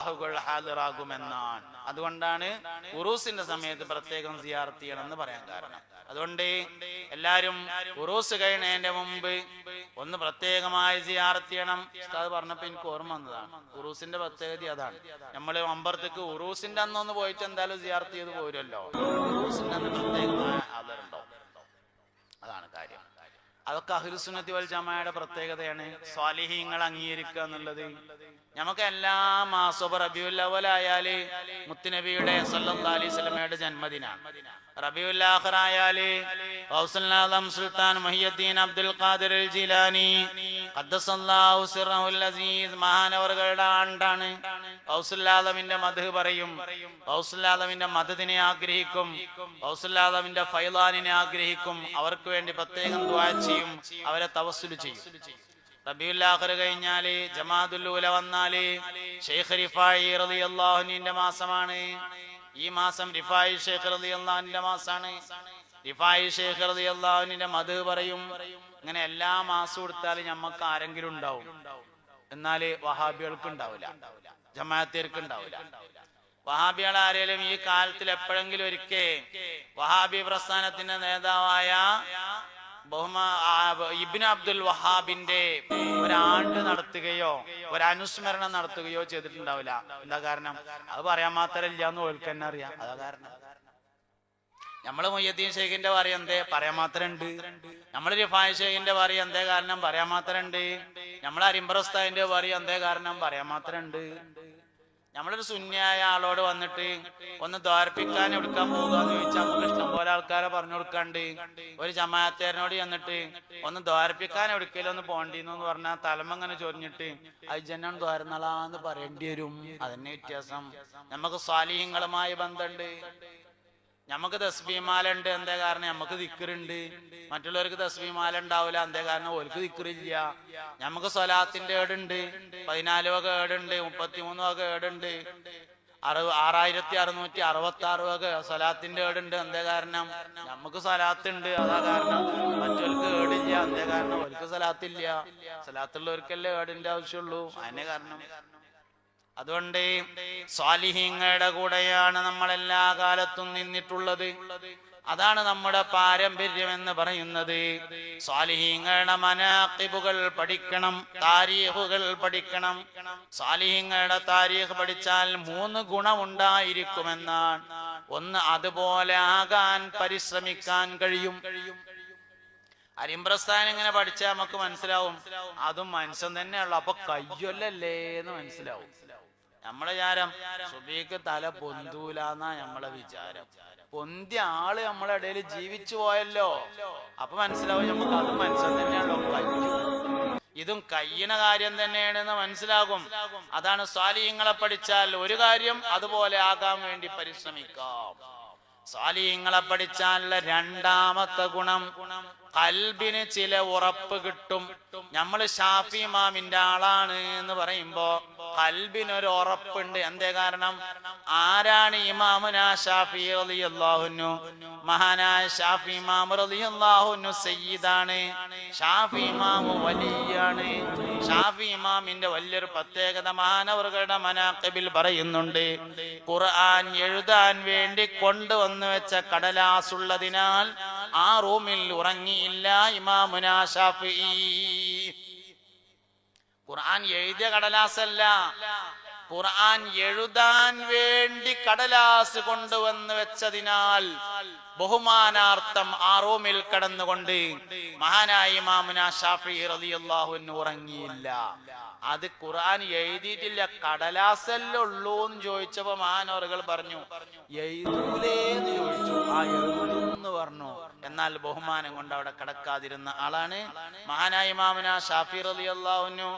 അള്ളാഹുകൾ ഹാജറാകുമെന്നാണ് അതുകൊണ്ടാണ് ഉറൂസിന്റെ സമയത്ത് പ്രത്യേകം സിയാർത്ത് എന്ന് പറയാൻ കാരണം. അതുകൊണ്ട് എല്ലാരും ഉറൂസ് കഴിയണതിന്റെ മുമ്പ് ഒന്ന് പ്രത്യേകമായി സിയാർത്ത് ചെയ്യണം. ഉസ്താദ് പറഞ്ഞപ്പോ എനിക്ക് ഓർമ്മ വന്നതാണ്. ഉറൂസിന്റെ പ്രത്യേകത അതാണ്. നമ്മൾ അമ്പലത്തേക്ക് ഉറൂസിന്റെ അന്നൊന്ന് പോയിട്ട് എന്തായാലും സിയാർത്ത് ചെയ്ത് പോരുമല്ലോ. ഉറൂസിന്റെ അന്ന് പ്രത്യേകമായ ആദരണ്ടോ അതാണ് കാര്യം. അതൊക്കെ അഹ്ലുസുന്നത്തി വൽ ജമായുടെ പ്രത്യേകതയാണ്. സ്വാലിഹീങ്ങൾ അംഗീകരിക്കുക എന്നുള്ളത്. നമുക്ക് എല്ലാ മാസവും റബിയുല്ലവലായാൽ മുത്തുനബിയുടെ സല്ലല്ലാഹു അലൈഹി ജന്മദിനാണ് ആയാൽ ഗൗസുൽ സുൽത്താൻ മഹിയുദ്ദീൻ അബ്ദുൽ ഖാദിർ ജിലാനി അസീസ് പറയും. ഗൗസുൽ ആദമിന്റെ ആഗ്രഹിക്കും. ഹൗസുല്ലാദമിന്റെ ഫൈലാനിനെ ആഗ്രഹിക്കും. അവർക്ക് വേണ്ടി പ്രത്യേകം ദുആ ചെയ്യും. അവരെ തവസ്സുൽ ചെയ്യും. റബിയുല്ലാഖർ കഴിഞ്ഞാൽ ജമാദുല്ലൂല വന്നാൽ ഷെയ്ഖ് റിഫായി റളിയല്ലാഹുവിന്റെ മാസമാണ്. ഈ മാസം റിഫായി ഷെയ്ഖ് റളിയല്ലാഹുവിന്റെ മാസാണ്. റിഫായി ഷെയ്ഖ് റളിയല്ലാഹുവിന്റെ മദ്ഹ് പറയും ഇങ്ങനെ എല്ലാ മാസവും എടുത്താലും ഞമ്മക്ക് ആരെങ്കിലും ഉണ്ടാവും. എന്നാൽ വഹാബികൾക്ക് ഉണ്ടാവില്ല ജമാഅത്തേർക്ക് ഉണ്ടാവില്ല വഹാബികൾ ആരെങ്കിലും ഈ കാലത്തിൽ എപ്പോഴെങ്കിലും ഒരിക്കേ വഹാബി പ്രസ്ഥാനത്തിന്റെ നേതാവായ ബഹുമാ ഇബിൻ അബ്ദുൽ വഹാബിന്റെ ഒരാണ്ട് നടത്തുകയോ ഒരനുസ്മരണം നടത്തുകയോ ചെയ്തിട്ടുണ്ടാവില്ല. എന്താ കാരണം? അത് പറയാൻ മാത്രമല്ല എന്ന് ഓൾക്ക് തന്നെ അറിയാം. അതാ കാരണം. നമ്മൾ മൊയ്യദ്ദീൻ ഷെയ്ഖിന്റെ പറയ എന്തേ? പറയാൻ മാത്രം ഉണ്ട് നമ്മൾ റിഫായ് ഷെയ്ഖിന്റെ പറയ എന്തേ കാരണം? പറയാൻ മാത്രം ഉണ്ട് നമ്മളെ അരിമ്പ്രസ്ഥാന്റെ പറയ എന്തേ കാരണം? പറയാൻ മാത്രം ഉണ്ട് നമ്മളൊരു ശൂന്യായ ആളോട് വന്നിട്ട് ഒന്ന് ദ്വാരപ്പിക്കാൻ എടുക്കാൻ പോകുക എന്ന് ചോദിച്ചാൽ നമുക്ക് ഇഷ്ടം പോലെ ആൾക്കാരെ പറഞ്ഞു കൊടുക്കാണ്ട്. ഒരു ജമാഅത്തേരനോട് ചെന്നിട്ട് ഒന്ന് ദ്വാരപ്പിക്കാൻ എടുക്കലൊന്ന് പോണ്ടിന്നു പറഞ്ഞാൽ തലമ അങ്ങനെ ചൊരിഞ്ഞിട്ട് അജന്നാണ് ദ്വാരനളാന്ന് പറയേണ്ടി വരും. അതന്നെ വ്യത്യാസം. നമുക്ക് സ്വാലിഹ്യങ്ങളുമായി ബന്ധമുണ്ട് നമുക്ക് തസ്ബീമാല ഉണ്ട് എന്തേ കാരണം? നമുക്ക് ദിക്കറുണ്ട് മറ്റുള്ളവർക്ക് തസ്ബീമാല ഉണ്ടാവില്ല എന്തേ കാരണം? ഓർക്ക് ദിക്കറില്ല നമുക്ക് സ്വലാത്തിന്റെ ഏടുണ്ട്. പതിനാല് വക ഏടുണ്ട് മുപ്പത്തിമൂന്ന് വക ഏടുണ്ട്. അറു ആറായിരത്തി അറുന്നൂറ്റി അറുപത്തി ആറ് വക സ്വലാത്തിന്റെ ഏടുണ്ട് എന്തേ കാരണം? നമുക്ക് സ്വലാത്ത് ഉണ്ട് അതാ കാരണം. മറ്റവർക്ക് ഏടില്ല എന്തേ കാരണം? ഓർക്ക് സ്വലാത്തില്ല. സ്വലാത്തുള്ളവർക്കല്ലേ ഏടിന്റെ ആവശ്യമുള്ളൂ. അതിന്റെ കാരണം. അതുകൊണ്ട് സ്വാലിഹീങ്ങളുടെ കൂടെയാണ് നമ്മൾ എല്ലാ കാലത്തും നിന്നിട്ടുള്ളത്. അതാണ് നമ്മുടെ പാരമ്പര്യം എന്ന് പറയുന്നത്. സ്വാലിഹീങ്ങളുടെ മനാക്കിബുകൾ പഠിക്കണം താരീഖുകൾ പഠിക്കണം. സ്വാലിഹീങ്ങളുടെ താരീഖ് പഠിച്ചാൽ മൂന്ന് ഗുണമുണ്ടായിരിക്കുമെന്നാണ്. ഒന്ന് അതുപോലെ ആകാൻ പരിശ്രമിക്കാൻ കഴിയും. അരിമ്പ്രസ്ഥാനം ഇങ്ങനെ പഠിച്ചാൽ നമുക്ക് മനസ്സിലാവും? അതും മനുഷ്യൻ തന്നെയുള്ളു അപ്പൊ കയ്യൊല്ലല്ലേ എന്ന് മനസ്സിലാവും. നമ്മളെ വിചാരം സുബീക്ക് തല പൊന്തൂലെന്നാ നമ്മളെ വിചാരം. പൊന്തി ആൾ നമ്മളെ ഇടയിൽ ജീവിച്ചു പോയല്ലോ. അപ്പൊ മനസ്സിലാവും നമുക്ക് അതും മനസ്സിൽ തന്നെയാണല്ലോ ഇതും കയ്യണ കാര്യം തന്നെയാണെന്ന് മനസ്സിലാകും. അതാണ് സ്വാലിയങ്ങളെ പഠിച്ചാൽ ഒരു കാര്യം അതുപോലെ ആകാൻ വേണ്ടി പരിശ്രമിക്കാം. സ്വാലിയങ്ങളെ പഠിച്ചാലുള്ള രണ്ടാമത്തെ ഗുണം കൽബിന് ചില ഉറപ്പ് കിട്ടും. നമ്മൾ ഷാഫി മാമിന്റെ ആളാണ് എന്ന് പറയുമ്പോ കൽബിനൊരു ഉറപ്പുണ്ട്. എന്തേ കാരണം? ആരാണ് ഇമാമുന ഷാഫി റളിയല്ലാഹുന്നു മഹാനായ ഷാഫി ഇമാം അള്ളാഹുനു സയ്യിദാണ്. ഷാഫി മാമു വലിയാണ്. ഷാഫി ഇമാമിന്റെ വലിയൊരു പ്രത്യേകത മഹാനവറുകളുടെ മനാക്കബിൽ പറയുന്നുണ്ട്. ഖുർആൻ എഴുതാൻ വേണ്ടി കൊണ്ടുവന്നു വെച്ച കടലാസ് ഉള്ളതിനാൽ ആ റൂമിൽ ഉറങ്ങിയില്ല ഇമാമുന ഖുർആൻ എഴുതിയ കടലാസല്ല. ഖുർആൻ എഴുതാൻ വേണ്ടി കടലാസ് കൊണ്ടുവന്ന് വെച്ചതിനാൽ ബഹുമാനാർത്ഥം ആ റൂമിൽ കടന്നുകൊണ്ട് മഹാനായ മാമുന ഷാഫി റളിയല്ലാഹു അൻഹു ഉറങ്ങിയില്ല. അത് ഖുർആൻ എഴുതിയിട്ടില്ല കടലാസല്ലേ ഉള്ളൂ എന്ന് ചോദിച്ചപ്പോ മഹാനോറുകൾ പറഞ്ഞു എഴുതൂലേന്ന് ചോദിച്ചു. ആ എഴുതുന്നു പറഞ്ഞു. എന്നാൽ ബഹുമാനം കൊണ്ട് അവിടെ കിടക്കാതിരുന്ന ആളാണ് മഹാനായ മാമുന ഷാഫി റളിയല്ലാഹു അൻഹു.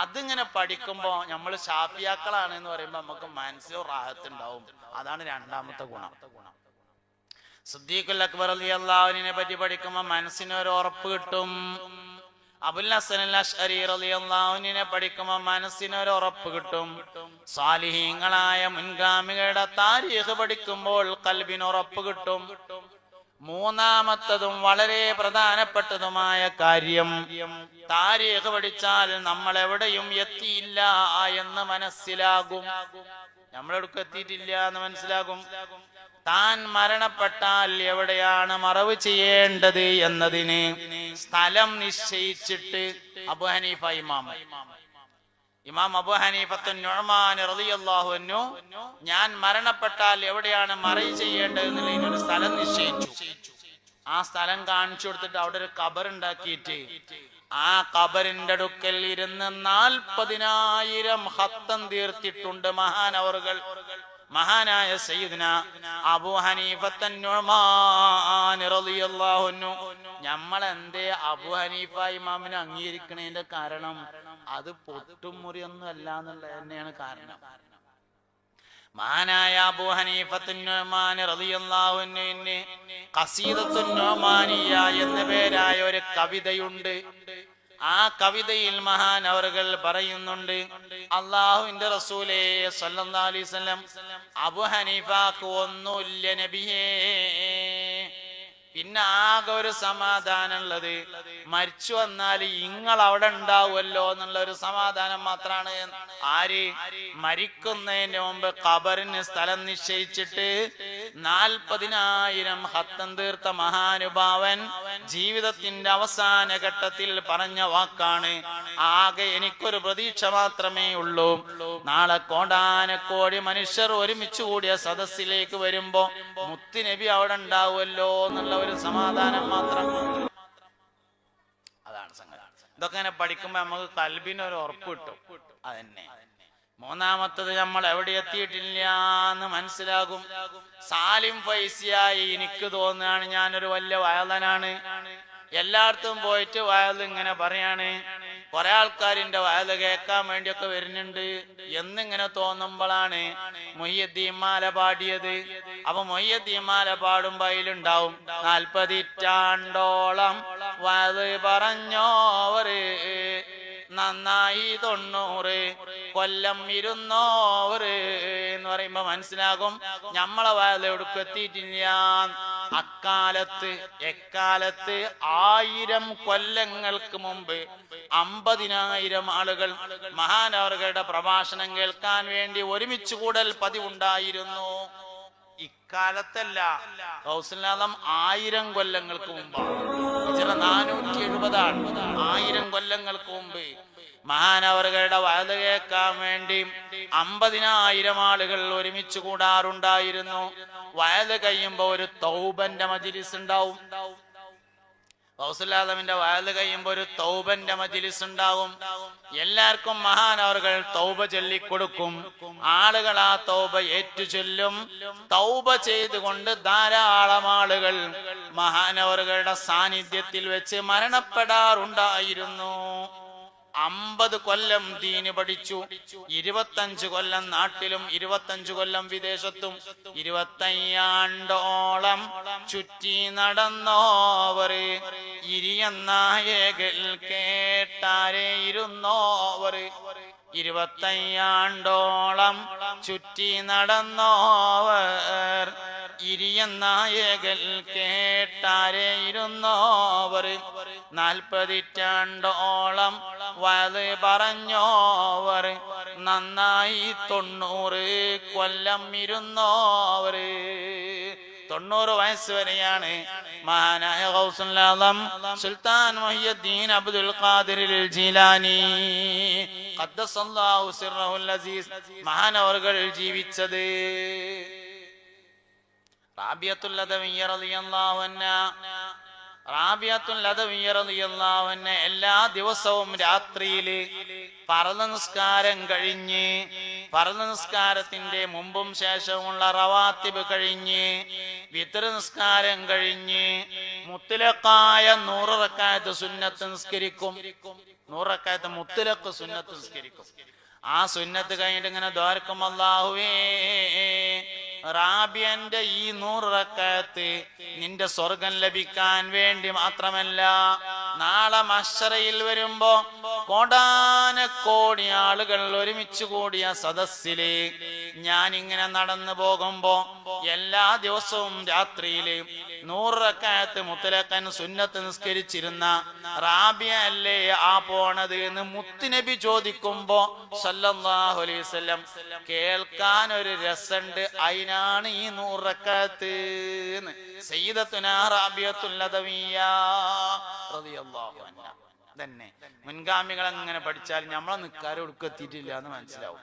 അതിങ്ങനെ പഠിക്കുമ്പോ നമ്മൾ ഷാഫിയാക്കളാണ് എന്ന് പറയുമ്പോ നമുക്ക് മനസ്സിലോ റാഹത്തുണ്ടാവും അതാണ് രണ്ടാമത്തെ ഗുണം. സിദ്ദീഖുൽ അക്ബർ അലി അള്ളാഹുവിനെ പറ്റി പഠിക്കുമ്പോൾ മനസ്സിന് ഒരു ഉറപ്പ് കിട്ടും. അബുൽ ഹസൻ അൽ അലി റളിയല്ലാഹുവിനെ പഠിക്കുമ്പോൾ മനസ്സിന് ഒരു ഉറപ്പ് കിട്ടും. സാലിഹീങ്ങളായ മുൻഗാമികളുടെ താരീഖ് പഠിക്കുമ്പോൾ കൽബിന് ഉറപ്പ് കിട്ടും. മൂന്നാമത്തതും വളരെ പ്രധാനപ്പെട്ടതുമായ കാര്യം താരീഖ് പഠിച്ചാൽ നമ്മൾ എവിടെയും എത്തിയില്ല എന്ന് മനസ്സിലാകും. നമ്മളെടുക്ക് എത്തിയിട്ടില്ല എന്ന് മനസ്സിലാകും. താൻ മരണപ്പെട്ടാൽ എവിടെയാണ് മറവ് ചെയ്യേണ്ടത് എന്നതിന് സ്ഥലം നിശ്ചയിച്ചിട്ട് അബു ഹനീഫ ഇമാമ ഇമാം അബു ഹനീഫത്ത് ഞാൻ മരണപ്പെട്ടാൽ എവിടെയാണ് മറവ് ചെയ്യേണ്ടത് എന്നുള്ളതിനൊരു സ്ഥലം നിശ്ചയിച്ചു. ആ സ്ഥലം കാണിച്ചു കൊടുത്തിട്ട് അവിടെ ഒരു കബർ ഉണ്ടാക്കിയിട്ട് ആ കബറിന്റെ അടുക്കൽ ഇരുന്ന് നാൽപ്പതിനായിരം ഹത്തം തീർത്തിട്ടുണ്ട് മഹാനവറുകൾ. മഹാനായ സയ്യിദ്ന അബൂ ഹനീഫത്തൻ അൻഹു. നമ്മളെന്തേ അബു ഹനീഫ ഇമാമിനെ അംഗീകരിക്കണതിന്റെ കാരണം അത് പൊട്ടും മുറിയൊന്നും അല്ല എന്നുള്ളത് തന്നെയാണ് കാരണം. മഹാനായ അബൂ ഹനീഫത്തുന്നുമാന് നുഅ്മാനിയ എന്ന പേരായ ഒരു കവിതയുണ്ട്. ആ കവിതയിൽ മഹാൻ അവർകൾ പറയുന്നുണ്ട്. അള്ളാഹുവിന്റെ റസൂലേ സല്ലല്ലാഹു അലൈഹി വസല്ലം അബു ഹനീഫാക്ക് ഒന്നുമില്ല നബിയേ. പിന്നെ ആകെ ഒരു സമാധാനമുള്ളത് മരിച്ചു വന്നാൽ ഇങ്ങൾ അവിടെ ഉണ്ടാവുമല്ലോ എന്നുള്ള ഒരു സമാധാനം മാത്രമാണ്. ആര് മരിക്കുന്നതിന് മുമ്പ് ഖബറിന് സ്ഥലം നിശ്ചയിച്ചിട്ട് നാൽപ്പതിനായിരം ഹത്തം തീർത്ത മഹാനുഭാവൻ ജീവിതത്തിന്റെ അവസാന ഘട്ടത്തിൽ പറഞ്ഞ വാക്കാണ് ആകെ എനിക്കൊരു പ്രതീക്ഷ മാത്രമേ ഉള്ളൂ. നാളെ കോടാനക്കോടി മനുഷ്യർ ഒരുമിച്ച് കൂടിയ സദസ്സിലേക്ക് വരുമ്പോ മുത്തുനബി അവിടെ ഉണ്ടാവുമല്ലോ എന്നുള്ള ഒരു സമാധാനം മാത്രം. അതാണ് സംഗതി. ഇതൊക്കെ ഇങ്ങനെ പഠിക്കുമ്പോ നമുക്ക് കൽബിന് ഒരു ഉറപ്പ് കിട്ടും. അതന്നെ. മൂന്നാമത്തത് നമ്മൾ എവിടെ എത്തിയിട്ടില്ല എന്ന് മനസ്സിലാകും. സാലിം ഫൈസിയായി എനിക്ക് തോന്നുകയാണ് ഞാനൊരു വലിയ വയലനാണ്. എല്ലായിടത്തും പോയിട്ട് വയൽ ഇങ്ങനെ പറയാണ്. കുറെ ആൾക്കാരിന്റെ വയൽ കേൾക്കാൻ വേണ്ടിയൊക്കെ വരുന്നുണ്ട്. എന്നിങ്ങനെ തോന്നുമ്പോഴാണ് മൊയ്യദ്ദീമാല പാടിയത്. അപ്പൊ മൊയ്യദ്ദീമാല പാടുമ്പോ അതിലുണ്ടാവും നാൽപ്പതിറ്റാണ്ടോളം വയൽ പറഞ്ഞോവര് നന്നായി തൊണ്ണൂറ് കൊല്ലം ഇരുന്നോറ് എന്ന് പറയുമ്പോ മനസ്സിലാകും. നമ്മളെ വയൽ എവിടേക്ക് എത്തിയിട്ടില്ല. അക്കാലത്ത് എക്കാലത്ത് ആയിരം കൊല്ലങ്ങൾക്ക് മുമ്പ് അമ്പതിനായിരം ആളുകൾ മഹാനവറുകളുടെ പ്രഭാഷണം കേൾക്കാൻ വേണ്ടി ഒരുമിച്ച് കൂടൽ പതിവുണ്ടായിരുന്നു. ഇക്കാലത്തല്ല. കൗസലാദം ആയിരം കൊല്ലങ്ങൾക്ക് മുമ്പാണ്. നാനൂറ്റി എഴുപതാണ് ആയിരം കൊല്ലങ്ങൾക്ക് മുമ്പ് മഹാനവറുകളുടെ വയത് കേൾക്കാൻ വേണ്ടി അമ്പതിനായിരം ആളുകൾ ഒരുമിച്ച് കൂടാറുണ്ടായിരുന്നു. വയത് കഴിയുമ്പോ ഒരു തൗബന്റെ മജിലിസ് ഉണ്ടാവും. കൗസലാദമിന്റെ വയത് കഴിയുമ്പോ ഒരു തൗബന്റെ മജിലിസ് ഉണ്ടാവും എല്ലാവർക്കും മഹാനവറുകൾ തൗബ ചൊല്ലിക്കൊടുക്കും. ആളുകൾ ആ തൗബ ഏറ്റു ചൊല്ലും തൗബ ചെയ്തുകൊണ്ട് ധാരാളം ആളുകൾ മഹാനവറുകളുടെ സാന്നിധ്യത്തിൽ വെച്ച് മരണപ്പെടാറുണ്ടായിരുന്നു. അമ്പത് കൊല്ലം ദീന് പഠിച്ചു. ഇരുപത്തഞ്ച് കൊല്ലം നാട്ടിലും ഇരുപത്തഞ്ച് കൊല്ലം വിദേശത്തും. ഇരുപത്തയ്യാണ്ടോളം ചുറ്റി നടന്നോവർ. ഇരിയന്നായകൾ കേട്ടാരെ ഇരുന്നോവർ. ഇരുപത്തയ്യാണ്ടോളം ചുറ്റി നടന്നോവർ. ഇരിയന്നായകൾ കേട്ടാരെ ഇരുന്നോവർ. നാൽപ്പതിറ്റാണ്ടോളം വയത് പറഞ്ഞോവർ. നന്നായി തൊണ്ണൂറ് കൊല്ലം ഇരുന്നോവർ. തൊണ്ണൂറ് വയസ്സ് വരെയാണ് മഹാനായ ഹൗസുല്ലാദം സുൽത്താൻ മുഹിയുദ്ദീൻ അബ്ദുൽ ഖാദിർ ജീലാനി. ഖദ്ദസല്ലാഹു സിർറഹുൽ അസീസ് മഹാനവറുകൾ ജീവിച്ചത്. റാബിയത്തുൽ അദവിയ്യ റളിയല്ലാഹു അൻഹ റാബിയത്തുൽ അൻഹ എല്ലാ ദിവസവും രാത്രിയിൽ പറന്ന നിസ്കാരം കഴിഞ്ഞ് പറന്ന നിസ്കാരത്തിന്റെ മുമ്പും ശേഷവുമുള്ള റവാത്തിബ് കഴിഞ്ഞ് വിത്ര നിസ്കാരം കഴിഞ്ഞ് മുത്തിലക്കായ നൂറക്കായത്ത് റക്കായത്ത് സുന്നത്ത് നിസ്കരിക്കും. നൂറക്കായത്ത് റക്കായത്ത് മുത്തിലക്ക് സുന്നത്ത് നിസ്കരിക്കും. ആ സുന്നത്ത് കഴിഞ്ഞിട്ട് ഇങ്ങനെ ദ്വാരക്കും അല്ലാഹുവേ റാബിയന്റെ ഈ നൂറ് റക്കാത്ത് നിന്റെ സ്വർഗം ലഭിക്കാൻ വേണ്ടി മാത്രമല്ല. നാളെ മഷറയിൽ വരുമ്പോ കോടാനക്കോടി ആളുകൾ ഒരുമിച്ച് കൂടിയ സദസ്സിൽ ഞാൻ ഇങ്ങനെ നടന്നു പോകുമ്പോ എല്ലാ ദിവസവും രാത്രിയിൽ നൂറക്കാലത്ത് മുത്തലക്കൻ സുന്നത്ത് നിസ്കരിച്ചിരുന്ന റാബിയ അല്ലേ ആ പോണത് എന്ന് മുത്തുനബി ചോദിക്കുമ്പോ വസല്ലം കേൾക്കാൻ ഒരു രസമുണ്ട് അതിനാണ് ഈ നൂറക്കാലത്ത് സയ്യിദത്തുനാ റാബിയത്തുൽ ലദവിയ്യ തന്നെ. മുൻഗാമികൾ അങ്ങനെ പഠിച്ചാൽ നമ്മളെ നിൽക്കാരെ ഒടുക്കെത്തിയിട്ടില്ല എന്ന് മനസ്സിലാവും.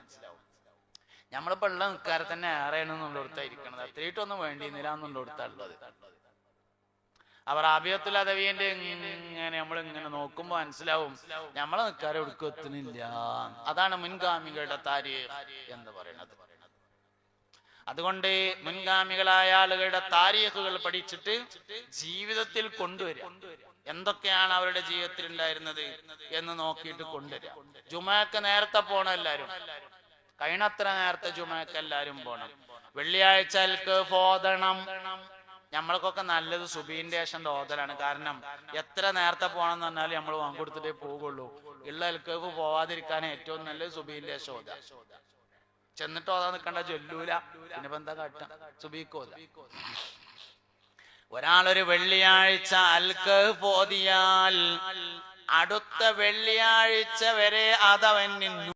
നമ്മളിപ്പോ ഉള്ള നിക്കാരെ തന്നെ ഏറെയാണ് എന്നുള്ളടത്തായിരിക്കണത് അത്രയിട്ടൊന്നും വേണ്ടിയിരുന്നില്ല എന്നുള്ളടത്തുള്ളത് അവർ ആബിയത്തുൽ അദവിയന്റെ ഇങ്ങനെ നമ്മൾ ഇങ്ങനെ നോക്കുമ്പോ മനസ്സിലാവും നമ്മളെ നിൽക്കാരെ ഒടുക്കം അതാണ് മുൻഗാമികളുടെ താരി എന്ന് പറയുന്നത്. അതുകൊണ്ട് മുൻഗാമികളായ ആളുകളുടെ താരീഖുകൾ പഠിച്ചിട്ട് ജീവിതത്തിൽ കൊണ്ടുവരിക. എന്തൊക്കെയാണ് അവരുടെ ജീവിതത്തിൽ ഉണ്ടായിരുന്നത് എന്ന് നോക്കിയിട്ട് കൊണ്ടുവരിക. ജുമാക്ക് നേരത്തെ പോണം എല്ലാരും. കഴിയണത്ര നേരത്തെ ജുമാക്ക് എല്ലാരും പോണം. വെള്ളിയാഴ്ച ഫോതണം നമ്മൾക്കൊക്കെ നല്ലത് സുബീന്റെ ശേഷം ഓതലാണ്. കാരണം എത്ര നേരത്തെ പോകണം എന്ന് പറഞ്ഞാൽ നമ്മൾ വാങ്ങിക്കൊടുത്തിട്ടേ പോകുള്ളൂ ഉള്ള എൽക്കേഫ് പോവാതിരിക്കാൻ ഏറ്റവും നല്ലത് സുബീന്റെ ശേഷം ഓതാ. ചെന്നിട്ട് ഓതാ നിൽക്കണ്ട ചൊല്ലൂല പിന്നെ എന്താ കാട്ട? സുബീക്ക് ഒരാളൊരു വെള്ളിയാഴ്ച അൽക്കഹ് പോതിയാൽ അടുത്ത വെള്ളിയാഴ്ച വരെ അതവൻ